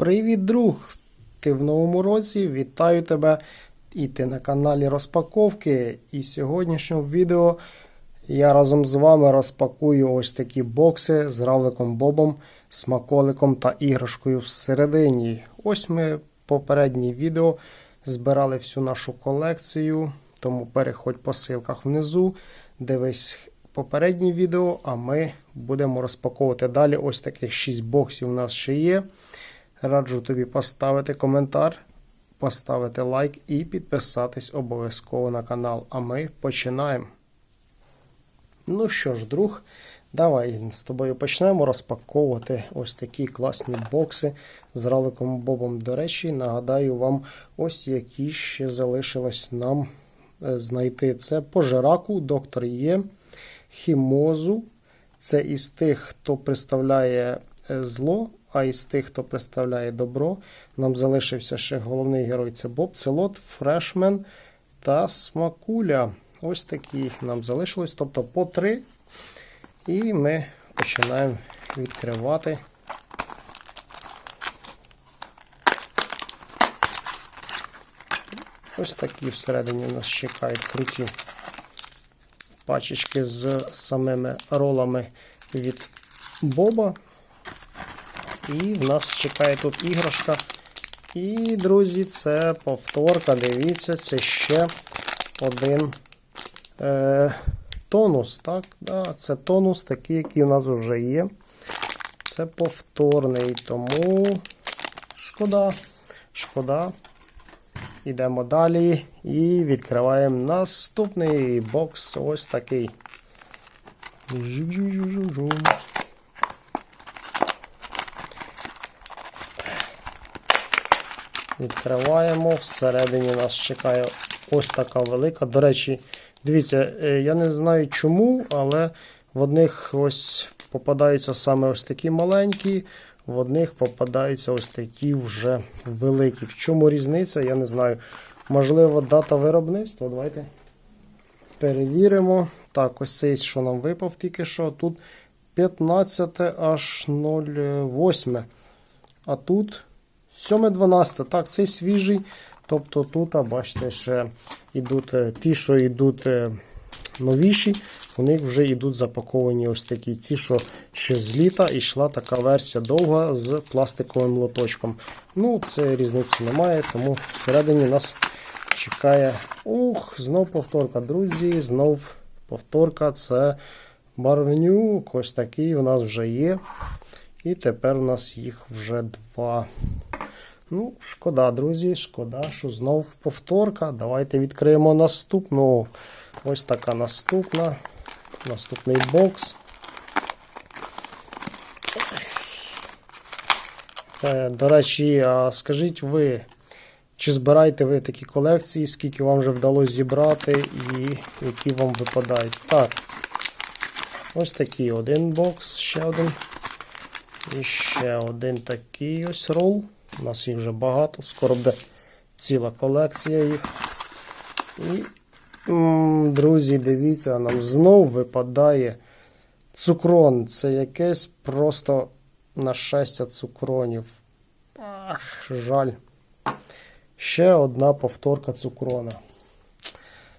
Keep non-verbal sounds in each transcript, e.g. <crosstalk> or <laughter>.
Привіт, друг! Ти в новому році. Вітаю тебе! І ти на каналі Розпаковки. І сьогоднішньому відео я разом з вами розпакую ось такі бокси з равликом Бобом, смаколиком та іграшкою всередині. Ось ми в попереднє відео збирали всю нашу колекцію, тому переходь по ссылках внизу. Дивись попереднє відео, а ми будемо розпаковувати далі. Ось таких 6 боксів у нас ще є. Раджу тобі поставити коментар, поставити лайк і підписатись обов'язково на канал. А ми починаємо. Ну що ж, друг, давай з тобою почнемо розпаковувати ось такі класні бокси з раликом Бобом. До речі, нагадаю вам, ось які ще залишилось нам е, знайти. Це пожираку, доктор Є, хімозу. Це із тих, хто представляє е, зло, а із тих, хто представляє добро. Нам залишився ще головний герой це Боб, Целот, Фрешмен та Смакуля. Ось такі нам залишилось, тобто по три. І ми починаємо відкривати. Ось такі всередині нас чекають круті пачечки з самими ролами від Боба. І в нас чекає тут іграшка. І, друзі, це повторка. Дивіться, це ще один е, тонус. Так, да, Це тонус, такий, який у нас вже є. Це повторний, тому шкода. Шкода. Йдемо далі і відкриваємо наступний бокс. Ось такий. Жу-жу-жу-жу-жу. Відкриваємо. Всередині нас чекає ось така велика. До речі, дивіться, е, я не знаю чому, але в одних ось попадаються саме ось такі маленькі, в одних попадаються ось такі вже великі. В чому різниця? Я не знаю. Можливо, дата виробництва. Давайте перевіримо. Так, ось цей, що нам випав тільки що. Тут 15 аж 08. А тут 7-12. Так, цей свіжий. Тобто тут, бачите, ще йдуть е, ті, що йдуть е, новіші, у них вже йдуть запаковані ось такі. Ці, що ще з літа йшла така версія довга з пластиковим лоточком. Ну, це різниці немає, тому всередині нас чекає. Ух, знов повторка, друзі. Знов повторка. Це барвнюк. Ось такий у нас вже є. І тепер у нас їх вже два. Ну, шкода, друзі, шкода, що знов повторка. Давайте відкриємо наступну. Ось така наступна. Наступний бокс. Е, До речі, скажіть ви, чи збираєте ви такі колекції, скільки вам вже вдалося зібрати і які вам випадають? Так. Ось такий один бокс, ще один. І ще один такий ось рол. У нас їх вже багато, скоро буде ціла колекція їх. І, друзі, дивіться, нам знов випадає цукрон. Це якесь просто нашестя цукронів. Ах, жаль. Ще одна повторка цукрона.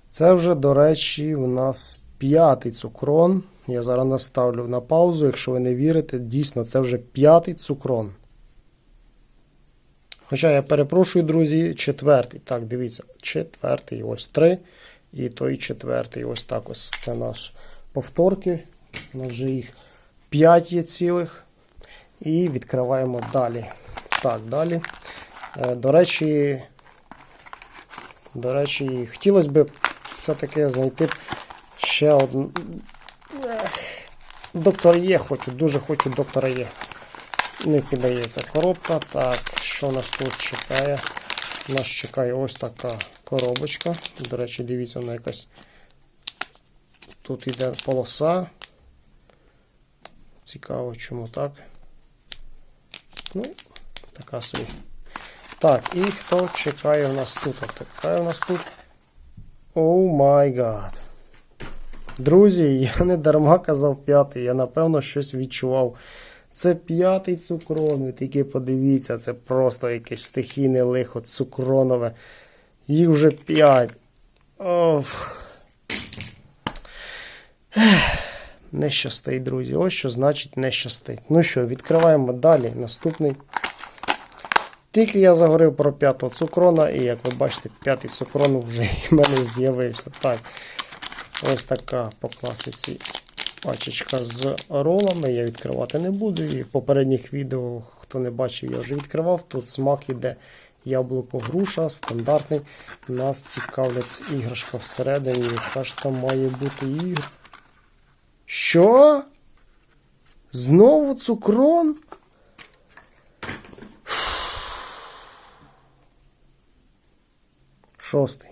Це вже, до речі, у нас п'ятий цукрон. Я зараз наставлю на паузу. Якщо ви не вірите, дійсно, це вже п'ятий цукрон. Хоча я перепрошую, друзі, четвертий. Так, дивіться, четвертий, ось три. І той четвертий, ось так ось. Це наш повторки. У нас вже їх 5 є цілих. І відкриваємо далі. Так, далі. Е, До речі, до речі, хотілося б все-таки знайти ще одну. Доктор Є хочу, дуже хочу доктора Є. Не піддається коробка. Так, що нас тут чекає? Нас чекає ось така коробочка. До речі, дивіться, вона якась. Тут йде полоса. Цікаво, чому так. Ну, така собі. Так, і хто чекає у нас тут? Чекає у нас тут. Оу май гад. Друзі, я не дарма казав п'ятий, я напевно щось відчував. Це п'ятий цукрон. Тільки подивіться, це просто якесь стихійне лихо цукронове. Їх вже п'ять. Не щастить, друзі. Ось що значить не щастить. Ну що, відкриваємо далі. Наступний. Тільки я заговорив про п'ятого цукрона, і як ви бачите, п'ятий цукрон вже <laughs> в мене з'явився. Так, ось така по класиці пачечка з ролами. Я відкривати не буду. І в попередніх відео, хто не бачив, я вже відкривав. Тут смак іде яблуко груша, стандартний. Нас цікавлять іграшка всередині. Яка ж там має бути ігр. Що? Знову цукрон? Шостий.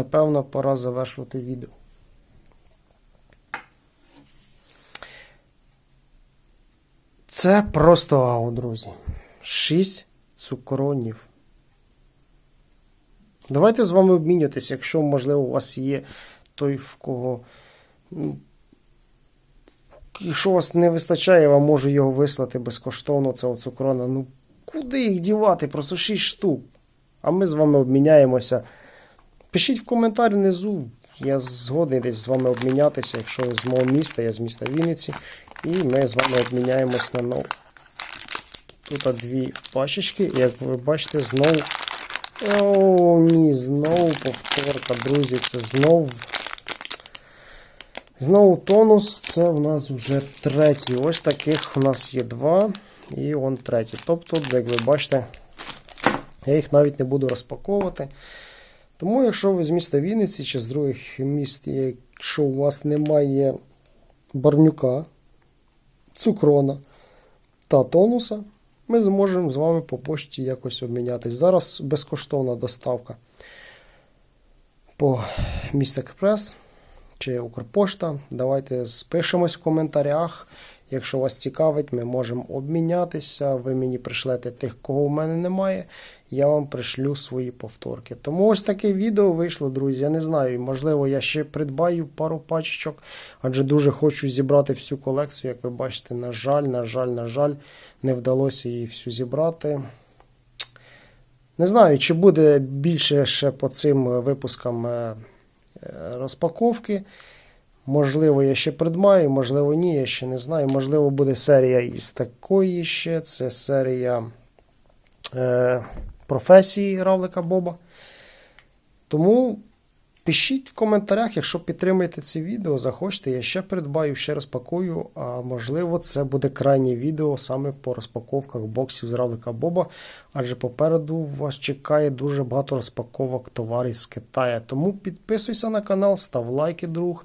Напевно, пора завершувати відео. Це просто ау, друзі. Шість цукронів. Давайте з вами обмінюватися, якщо, можливо, у вас є той, в кого. ну, Якщо у вас не вистачає, я вам можу його вислати безкоштовно, цього цукрона. Ну, куди їх дівати? Просто 6 штук. А ми з вами обміняємося. Пишіть в коментарі внизу. Я згодний десь з вами обмінятися, якщо ви з мого міста, я з міста Вінниці. І ми з вами обміняємось на нову. Тут дві пачечки, як ви бачите, знову. О, ні, знову повторка, друзі. Це знову. Знову тонус. Це в нас вже третій. Ось таких у нас є два. І он третій. Тобто, як ви бачите, я їх навіть не буду розпаковувати. Тому, якщо ви з міста Вінниці чи з других міст, якщо у вас немає барнюка, цукрона та тонуса, ми зможемо з вами по почті якось обмінятись. Зараз безкоштовна доставка по міст Експрес чи Укрпошта. Давайте спишемось в коментарях. Якщо вас цікавить, ми можемо обмінятися. Ви мені пришлете тих, кого в мене немає. Я вам пришлю свої повторки. Тому ось таке відео вийшло, друзі. Я не знаю, можливо, я ще придбаю пару пачечок, адже дуже хочу зібрати всю колекцію. Як ви бачите, на жаль, на жаль, на жаль, не вдалося її всю зібрати. Не знаю, чи буде більше ще по цим випускам е, е, розпаковки. Можливо, я ще придбаю, можливо, ні, я ще не знаю. Можливо, буде серія із такої ще. Це серія е, професії Равлика Боба. Тому пишіть в коментарях, якщо підтримаєте це відео, захочете, я ще придбаю, ще розпакую. А можливо, це буде крайнє відео саме по розпаковках боксів з Равлика Боба. Адже попереду вас чекає дуже багато розпаковок товарів з Китаю. Тому підписуйся на канал, став лайки, друг.